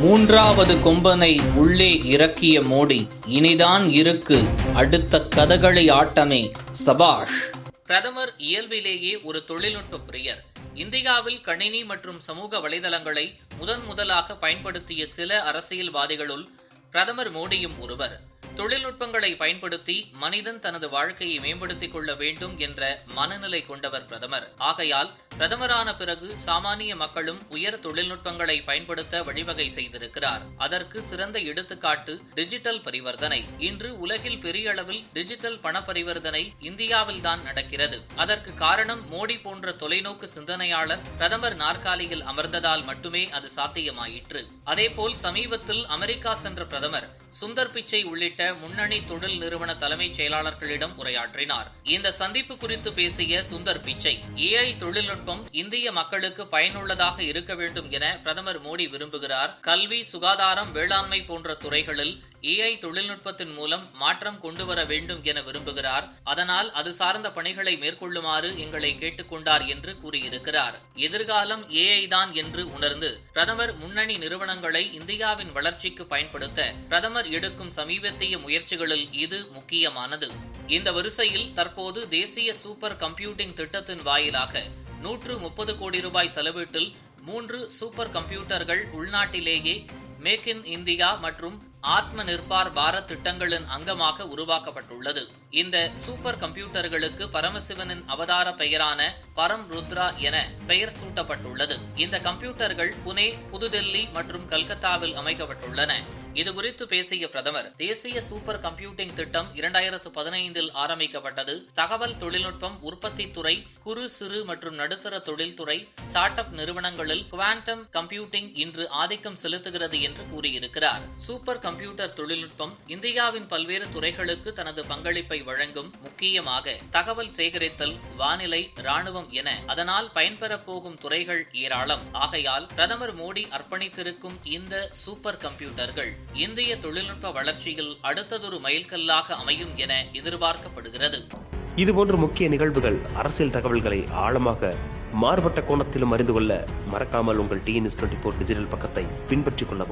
மூன்றாவது கொம்பனை உள்ளே இறக்கிய மோடி இனிதான் இருக்கு அடுத்த கதகளி ஆட்டமே சபாஷ். பிரதமர் இயல்பிலேயே ஒரு தொழில்நுட்ப பிரியர். இந்தியாவில் கணினி மற்றும் சமூக வலைதளங்களை முதன் முதலாக பயன்படுத்திய சில அரசியல்வாதிகளுள் பிரதமர் மோடியும் ஒருவர். தொழில்நுட்பங்களை பயன்படுத்தி மனிதன் தனது வாழ்க்கையை மேம்படுத்திக் கொள்ள வேண்டும் என்ற மனநிலை கொண்டவர் பிரதமர். ஆகையால் பிரதமரான பிறகு சாமானிய மக்களும் உயர் தொழில்நுட்பங்களை பயன்படுத்த வழிவகை செய்திருக்கிறார். அதற்கு சிறந்த எடுத்துக்காட்டு டிஜிட்டல் பரிவர்த்தனை. இன்று உலகில் பெரிய அளவில் டிஜிட்டல் பண பரிவர்த்தனை இந்தியாவில் தான் நடக்கிறது. அதற்கு காரணம் மோடி போன்ற தொலைநோக்கு சிந்தனையாளர் பிரதமர் நாற்காலியில் அமர்ந்ததால் மட்டுமே அது சாத்தியமாயிற்று. அதேபோல் சமீபத்தில் அமெரிக்கா சென்ற பிரதமர் சுந்தர் பிச்சை உள்ளிட்ட முன்னணி தொழில் நிறுவன தலைமைச் செயலாளர்களிடம் உரையாற்றினார். இந்த சந்திப்பு குறித்து பேசிய சுந்தர் பிச்சை ஏஐ தொழில்நுட்பம் இந்திய மக்களுக்கு பயனுள்ளதாக இருக்க வேண்டும் என பிரதமர் மோடி விரும்புகிறார். கல்வி சுகாதாரம் வேளாண்மை போன்ற துறைகளில் ஏஐ தொழில்நுட்பத்தின் மூலம் மாற்றம் கொண்டு வர வேண்டும் என விரும்புகிறார். அதனால் அது சார்ந்த பணிகளை மேற்கொள்ளுமாறு எங்களை கேட்டுக்கொண்டார் என்று கூறியிருக்கிறார். எதிர்காலம் ஏஐ தான் என்று உணர்ந்து பிரதமர் முன்னணி நிறுவனங்களை இந்தியாவின் வளர்ச்சிக்கு பயன்படுத்த பிரதமர் எடுக்கும் சமீபத்திய முயற்சிகளில் இது முக்கியமானது. இந்த வரிசையில் தற்போது தேசிய சூப்பர் கம்ப்யூட்டிங் திட்டத்தின் வாயிலாக நூற்று முப்பது கோடி ரூபாய் செலவீட்டில் மூன்று சூப்பர் கம்ப்யூட்டர்கள் உள்நாட்டிலேயே மேக் இன் இந்தியா மற்றும் ஆத்ம நிர்பார் பாரத் திட்டங்களின் அங்கமாக உருவாக்கப்பட்டுள்ளது. இந்த சூப்பர் கம்ப்யூட்டர்களுக்கு பரமசிவனின் அவதார பெயரான பரம் ருத்ரா என பெயர் சூட்டப்பட்டுள்ளது. இந்த கம்ப்யூட்டர்கள் புனே புதுடெல்லி மற்றும் கல்கத்தாவில் அமைக்கப்பட்டுள்ளன. இது குறித்து பேசிய பிரதமர் தேசிய சூப்பர் கம்ப்யூட்டிங் திட்டம் இரண்டாயிரத்து பதினைந்தில் ஆரம்பிக்கப்பட்டது. தகவல் தொழில்நுட்பம் உற்பத்தி துறை குறு சிறு மற்றும் நடுத்தர தொழில்துறை ஸ்டார்ட் அப் நிறுவனங்களில் குவாண்டம் கம்ப்யூட்டிங் இன்று ஆதிக்கம் செலுத்துகிறது என்று கூறியிருக்கிறார். சூப்பர் கம்ப்யூட்டர் தொழில்நுட்பம் இந்தியாவின் பல்வேறு துறைகளுக்கு தனது பங்களிப்பை வழங்கும் முக்கியமாக தகவல் சேகரித்தல் வானிலை ராணுவம் என அதனால் பயன்பெறப் போகும் துறைகள் ஏராளம். ஆகையால் பிரதமர் மோடி அர்ப்பணித்திருக்கும் இந்த சூப்பர் கம்ப்யூட்டர்கள் இந்திய தொழில்நுட்ப வளர்ச்சியில் அடுத்ததொரு மைல்கல்லாக அமையும் என எதிர்பார்க்கப்படுகிறது. இதுபோன்ற முக்கிய நிகழ்வுகள் அரசியல் தகவல்களை ஆழமாக மாறுபட்ட கோணத்திலும் அறிந்து கொள்ள மறக்காமல் உங்கள் டிஎன்எஸ் டுவெண்ட்டி ஃபோர் டிஜிட்டல் பக்கத்தை பின்பற்றிக் கொள்ளவும்.